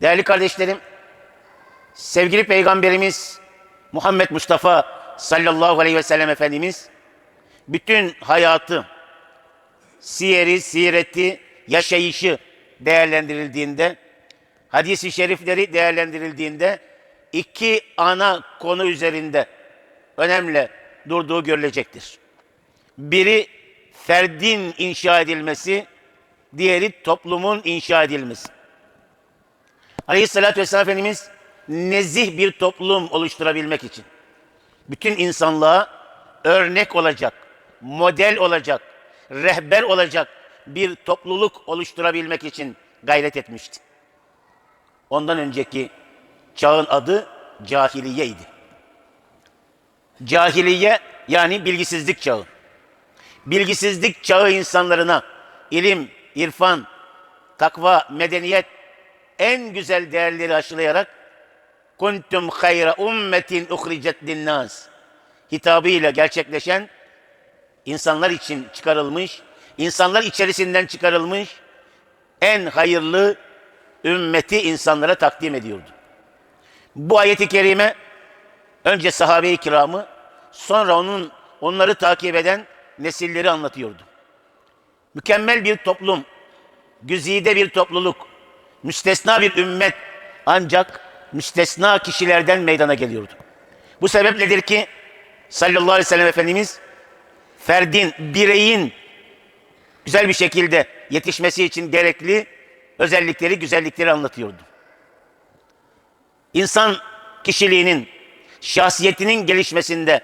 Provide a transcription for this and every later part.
Değerli kardeşlerim, sevgili Peygamberimiz Muhammed Mustafa sallallahu aleyhi ve sellem Efendimiz bütün hayatı, siyeri, sireti, yaşayışı değerlendirildiğinde, hadisi şerifleri değerlendirildiğinde iki ana konu üzerinde önemli durduğu görülecektir. Biri ferdin inşa edilmesi, diğeri toplumun inşa edilmesi. Aleyhissalatü vesselam Efendimiz nezih bir toplum oluşturabilmek için bütün insanlığa örnek olacak, model olacak, rehber olacak bir topluluk oluşturabilmek için gayret etmişti. Ondan önceki çağın adı cahiliyeydi. Cahiliye yani bilgisizlik çağı. Bilgisizlik çağı insanlarına ilim, irfan, takva, medeniyet en güzel değerleri aşılayarak kuntum hayra ummetin uhricet linnas hitabıyla gerçekleşen insanlar için çıkarılmış, insanlar içerisinden çıkarılmış en hayırlı ümmeti insanlara takdim ediyordu. Bu ayeti kerime önce sahabe-i kiramı sonra onun onları takip eden nesilleri anlatıyordu. Mükemmel bir toplum, güzide bir topluluk, müstesna bir ümmet ancak müstesna kişilerden meydana geliyordu. Bu sebepledir ki sallallahu aleyhi ve sellem Efendimiz ferdin, bireyin güzel bir şekilde yetişmesi için gerekli özellikleri, güzellikleri anlatıyordu. İnsan kişiliğinin, şahsiyetinin gelişmesinde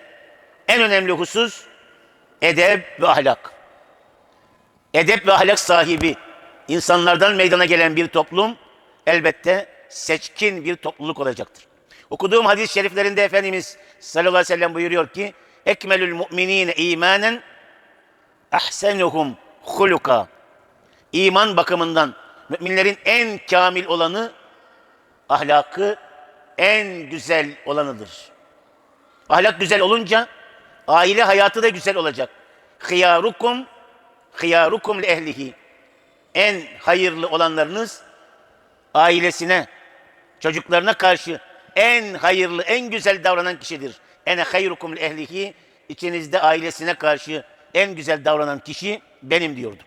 en önemli husus edep ve ahlak. Edep ve ahlak sahibi insanlardan meydana gelen bir toplum elbette seçkin bir topluluk olacaktır. Okuduğum hadis-i şeriflerinde Efendimiz sallallahu aleyhi ve sellem buyuruyor ki ekmelül mu'minine imanen ahsenuhum huluka İman bakımından müminlerin en kamil olanı ahlakı en güzel olanıdır. Ahlak güzel olunca aile hayatı da güzel olacak. Hıyarukum hıyarukum li ehlihi. En hayırlı olanlarınız ailesine, çocuklarına karşı en hayırlı, en güzel davranan kişidir. Ene hayrukum li ehlihi. İçinizde ailesine karşı en güzel davranan kişi benim diyordu.